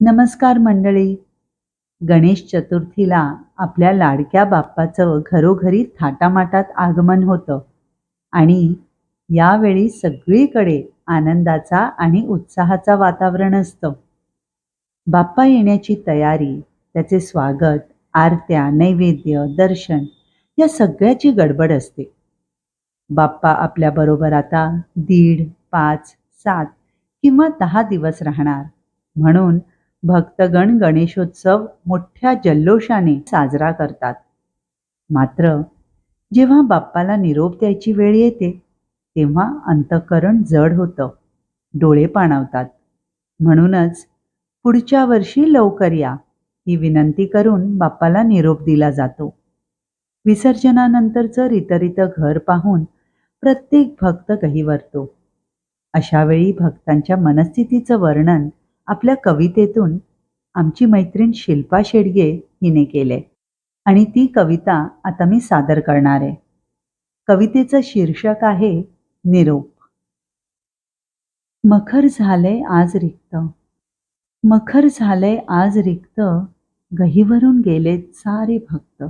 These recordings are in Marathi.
नमस्कार मंडळी. गणेश चतुर्थीला आपल्या लाडक्या बाप्पाचं घरोघरी थाटामाटात आगमन होतं आणि यावेळी सगळीकडे आनंदाचा आणि उत्साहाचा वातावरण असतं. बाप्पा येण्याची तयारी त्याचे स्वागत आरत्या नैवेद्य दर्शन या सगळ्याची गडबड असते. बाप्पा आपल्याबरोबर आता दीड पाच सात किंवा दहा दिवस राहणार. म्हणून भक्तगण गणेशोत्सव मोठ्या जल्लोषाने साजरा करतात. मात्र जेव्हा बाप्पाला निरोप द्यायची वेळ येते तेव्हा अंतःकरण जड होतं. डोळे पाणावतात. म्हणूनच पुढच्या वर्षी लवकर या ही विनंती करून बाप्पाला निरोप दिला जातो. विसर्जनानंतरचं रितरित घर पाहून प्रत्येक भक्त गहिवरतो. अशावेळी भक्तांच्या मनस्थितीचं वर्णन आपल्या कवितेतून आमची मैत्रीण शिल्पा शेडगे हिने केले. आणि ती कविता आता मी सादर करणार आहे. कवितेचं शीर्षक आहे निरोप. मखर झालंय आज रिक्त. मखर झालंय आज रिक्त. गहीवरून गेले सारे भक्त.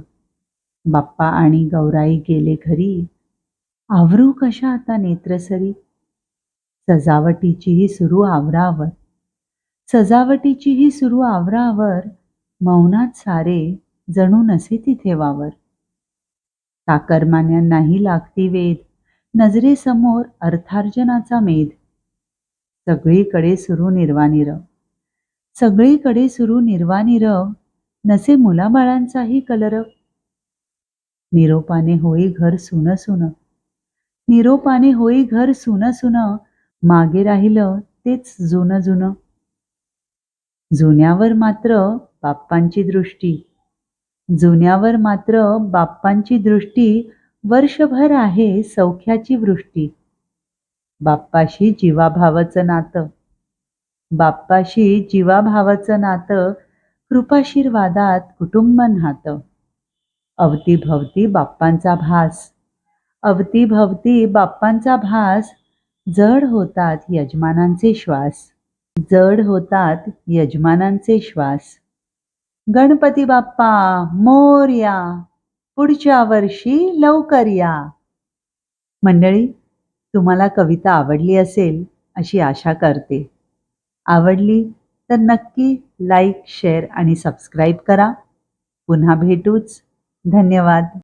बाप्पा आणि गौराई गेले घरी. आवरू कशा आता नेत्रसरी? सजावटीचीही सुरू आवरावर. सजावटीचीही सुरू आवरावर मौनात सारे जणू नसे तिथे वावर. ताकरमान्यांनाही लागती वेद नजरेसमोर अर्थार्जनाचा मेध. सगळीकडे सुरू निर्वानिरव सगळीकडे सुरू निर्वानिरव नसे मुलाबाळांचाही कलर निरोपाने होई घर सुन सुन. निरोपाने होई घर सुन सुन मागे राहिलं तेच जुनं जुनं. जुन्यावर मात्र बाप्पांची दृष्टी. जुन्यावर मात्र बाप्पांची दृष्टी वर्षभर आहे सौख्याची वृष्टी. बाप्पाशी जीवाभावाचं नातं. बाप्पाशी जीवाभावाचं नातं कृपाशीर्वादात कुटुंब नातं अवतीभवती बाप्पांचा भास. अवतीभवती बाप्पांचा भास जड होतात यजमानांचे श्वास. जड होतात यजमानांचे श्वास. गणपती बाप्पा मोरया पुढच्या वर्षी लवकर या. मंडळी तुम्हाला कविता आवडली असेल अशी आशा करते. आवडली तर नक्की लाईक शेअर आणि सबस्क्राईब करा. पुन्हा भेटूच. धन्यवाद.